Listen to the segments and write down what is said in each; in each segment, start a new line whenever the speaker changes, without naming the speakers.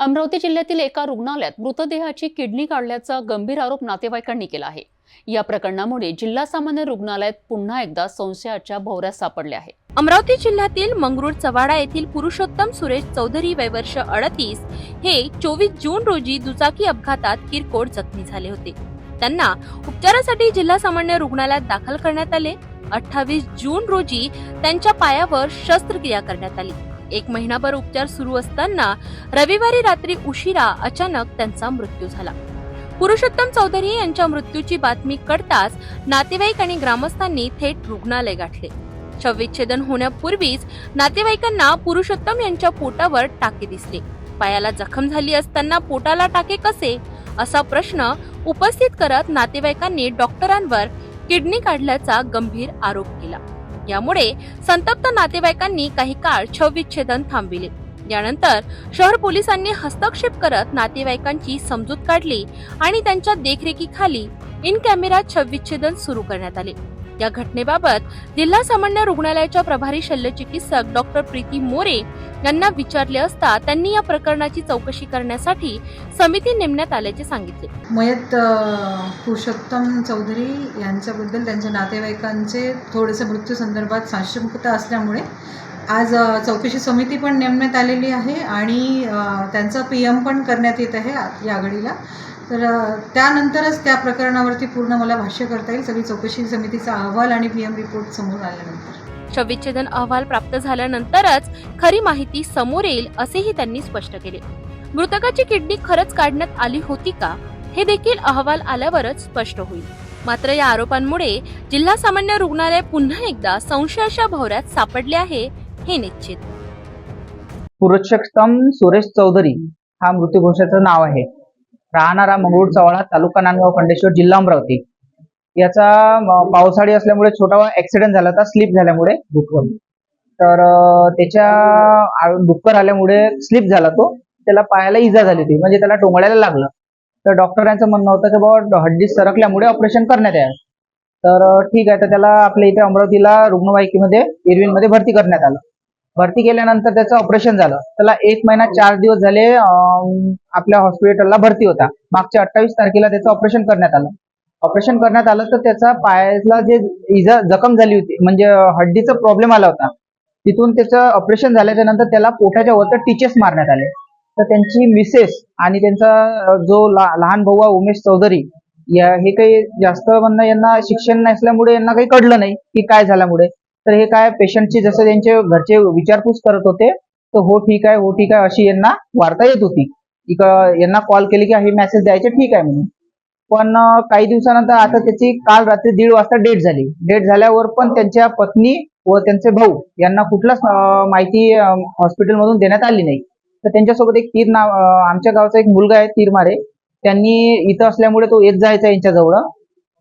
अमरावती जिल्ह्यातील एका रुग्णालयात मृतदेहाची किडनी काढल्याचा गंभीर आरोप नातेवाईकांनी केला आहे. या प्रकरणामुळे जिल्हा सामान्य रुग्णालयात पुन्हा एकदा संशयाच्या भोवऱ्यात सापडले आहे.
अमरावती जिल्ह्यातील मंगरूळ चवाडा येथील पुरुषोत्तम सुरेश चौधरी वय वर्ष अडतीस हे चोवीस जून रोजी दुचाकी अपघातात किरकोळ जखमी झाले होते. त्यांना उपचारासाठी जिल्हा सामान्य रुग्णालयात दाखल करण्यात आले. अठ्ठावीस जून रोजी त्यांच्या पायावर शस्त्रक्रिया करण्यात आली. एक महिनाभर उपचार सुरू असताना रविवारी रात्री उशिरा अचानक त्यांचा मृत्यू झाला. पुरुषोत्तम चौधरी यांच्या मृत्यूची बातमी कळताच नातेवाईक आणि ग्रामस्थांनी थेट रुग्णालय गाठले. शवविच्छेदन होण्यापूर्वीच नातेवाईकांना पुरुषोत्तम यांच्या पोटावर टाके दिसले. पायाला जखम झाली असताना पोटाला टाके कसे? असा प्रश्न उपस्थित करत नातेवाईकांनी डॉक्टरांवर किडनी काढल्याचा गंभीर आरोप केला. यामुळे संतप्त नातेवाईकांनी काही काळ छविच्छेदन थांबविले. यानंतर शहर पोलिसांनी हस्तक्षेप करत नातेवाईकांची समजूत काढली आणि त्यांच्या देखरेखीखाली इन कॅमेरा छविच्छेदन सुरू करण्यात आले. या घटनेबाबत जिल्हा सामान्य रुग्णालयाच्या प्रभारी शल्यचिकित्सक डॉक्टर प्रीती मोरे यांना विचारले असता त्यांनी या प्रकरणाची चौकशी करण्यासाठी समिती नेमण्यात आल्याचे सांगितले.
मयत पुरुषोत्तम चौधरी यांच्याबद्दल त्यांच्या नातेवाईकांचे थोडेसे मृत्यूसंदर्भात साशंकता असल्यामुळे आज चौकशी समिती पण नेमण्यात आलेली आहे आणि त्यांचा पी एम पण करण्यात येत आहे या घडीला तर त्यानंतरच त्या प्रकरणावरती पूर्ण मला भाष्य करता येईल. सगळी चौकशी समितीचा अहवाल आणि पी एम रिपोर्ट समोर आल्यानंतर.
शवविच्छेदन अहवाल प्राप्त झाल्यानंतरच खरी माहिती समोर येईल असेही त्यांनी स्पष्ट केले. मृतकाची किडनी खरंच काढण्यात आली होती का? हे देखील अहवाल आल्यावरच स्पष्ट होईल. मात्र या आरोपांमुळे जिल्हा सामान्य रुग्णालय पुन्हा एकदा संशयाच्या भोवऱ्यात सापडले आहे हे निश्चित.
पुरुषोत्तम सुरेश चौधरी हा मृत्यूघोषाचं नाव आहे. राहणारा मंगरूळ चवळा तालुका नांदगाव खंडेश्वर जिल्हा अमरावती. याचा पावसाळी असल्यामुळे छोटा ऍक्सिडेंट झाला होता स्लिप झाल्यामुळे. तर अं, त्याच्या डुक्कर आल्यामुळे स्लिप झाला तो. त्याला पायाला इजा झाली होती. म्हणजे त्याला टोंगळ्याला लागलं. तर डॉक्टरांचं म्हणणं होतं की बाबा हड्डी सरकल्यामुळे ऑपरेशन करण्यात यावं तर ठीक आहे. तर त्याला आपल्या इथे अमरावतीला रुग्णवाहिकेमध्ये इरविनमध्ये भरती करण्यात आलं. भरती केल्यानंतर त्याचं ऑपरेशन झालं. त्याला एक महिना चार दिवस झाले आपल्या हॉस्पिटलला भरती होता. मागच्या अठ्ठावीस तारखेला त्याचं ऑपरेशन करण्यात आलं. ऑपरेशन करण्यात आलं तर त्याचा पायाला जे इजा जखम झाली होती म्हणजे हड्डीचा प्रॉब्लेम आला होता तिथून त्याचं ऑपरेशन झाल्याच्यानंतर त्याला पोटाच्या वरती टीचर्स मारण्यात आले. तर त्यांची मिसेस आणि त्यांचा जो लहान भाऊ उमेश चौधरी या हे काही जास्त म्हणणं यांना शिक्षण नसल्यामुळे यांना काही कळलं नाही की काय झाल्यामुळे. तर हे काय पेशंटची जसं त्यांचे घरचे विचारपूस करत होते तर हो ठीक आहे हो ठीक आहे अशी यांना वार्ता येत होती. इक यांना कॉल केली की हे मेसेज द्यायचे ठीक आहे म्हणून. पण काही दिवसानंतर आता त्याची काल रात्री दीड वाजता डेट झाली. डेट झाल्यावर पण त्यांच्या पत्नी व त्यांचे भाऊ यांना कुठलाच माहिती हॉस्पिटलमधून देण्यात आली नाही. तर त्यांच्यासोबत एक तीर नाव आमच्या गावचा एक मुलगा आहे तीरमारे. त्यांनी इथं असल्यामुळे तो येत जायचा यांच्याजवळ.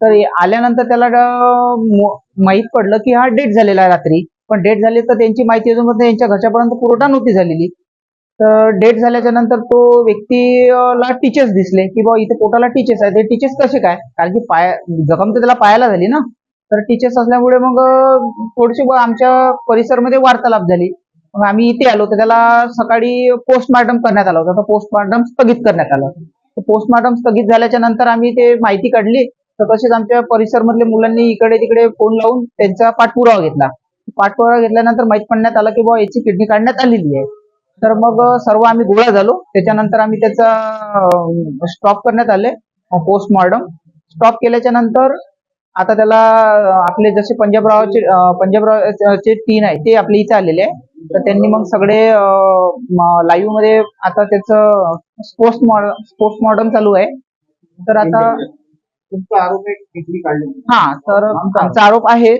तर आल्यानंतर त्याला माहीत माहीत पडलं की हा डेट झालेला आहे रात्री. पण डेट झाली तर त्यांची माहिती अजून यांच्या घरच्यापर्यंत पुरवठा नव्हती झालेली. तर डेट झाल्याच्यानंतर तो व्यक्तीला टीचर्स दिसले की बाबा इथे पोटाला टीचर्स आहे ते टीचर्स कसे काय? कारण की पाय जखम तर त्याला पायाला झाली ना. तर टीचर्स असल्यामुळे मग थोडीशी आमच्या परिसरमध्ये वार्तालाप झाली. मग आम्ही इथे आलो. तर त्याला सकाळी पोस्टमार्टम करण्यात आलं होतं. तर पोस्टमार्टम स्थगित करण्यात आलं. पोस्टमार्टम स्थगित झाल्याच्यानंतर आम्ही ते माहिती काढली. तर तसेच आमच्या परिसरमधल्या मुलांनी इकडे तिकडे फोन लावून त्यांचा पाठपुरावा घेतला. पाठपुरावा घेतल्यानंतर माहीत पडण्यात आलं की बाबा याची किडनी काढण्यात आलेली आहे. तर मग सर्व आम्ही गोळा झालो. त्याच्यानंतर आम्ही त्याचा स्टॉप करण्यात आले पोस्टमॉर्टम स्टॉप केल्याच्यानंतर आता त्याला आपले जसे पंजाबरावचे पंजाबरावचे टीन आहे ते आपल्या इथे आलेले आहे. तर त्यांनी मग सगळे लाईव्हमध्ये आता त्याचं पोस्ट पोस्टमॉर्टम चालू आहे. तर आता
तुमचा आरोप
हा तर आमचा आरोप आहे.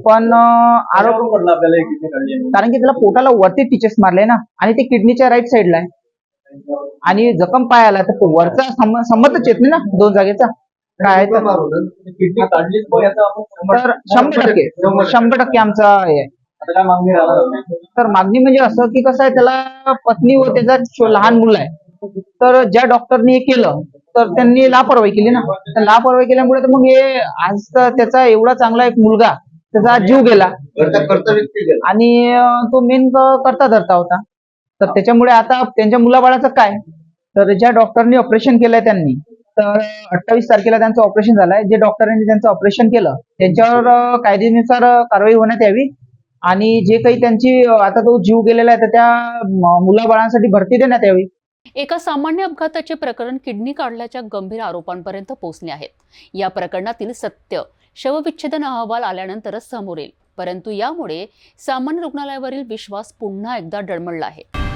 पण आरोप
पडला आपल्याला.
कारण की त्याला पोटाला वरती टीचर्स मारले ना आणि ते किडनीच्या राईट साईडला आहे. आणि जखम पायाला तर तो वरचा संमतच येत नाही ना दोन जागेचा. काय तर
शंभर-
तर टक्के शंभर टक्के आमचा हे. तर मागणी म्हणजे असं की कसं आहे त्याला पत्नी व त्याचा लहान मुलं आहे. तर ज्या डॉक्टरनी हे केलं तर त्यांनी लापरवाही केली ना. तर लापरवाही केल्यामुळे तर मग हे आज तर त्याचा एवढा चांगला एक मुलगा त्याचा जीव गेला. आणि तो मेन करता धरता होता. तर त्याच्यामुळे आता त्यांच्या मुलाबाळाचं काय? तर ज्या डॉक्टरनी ऑपरेशन केलंय त्यांनी तर अठ्ठावीस तारखेला त्यांचं ऑपरेशन झालंय. जे डॉक्टरांनी त्यांचं ऑपरेशन केलं त्यांच्यावर अं, कारवाई होण्यात यावी. आणि जे काही त्यांची आता तो जीव गेलेला आहे तर त्या मुलाबाळांसाठी भरती देण्यात यावी.
एका सामान्य अपघाताचे प्रकरण किडनी काढल्याच्या गंभीर आरोपांपर्यंत पोहोचले आहेत. या प्रकरणातील सत्य शवविच्छेदन अहवाल आल्यानंतरच समोर येईल. परंतु यामुळे सामान्य रुग्णालयावरील विश्वास पुन्हा एकदा डळमळला आहे.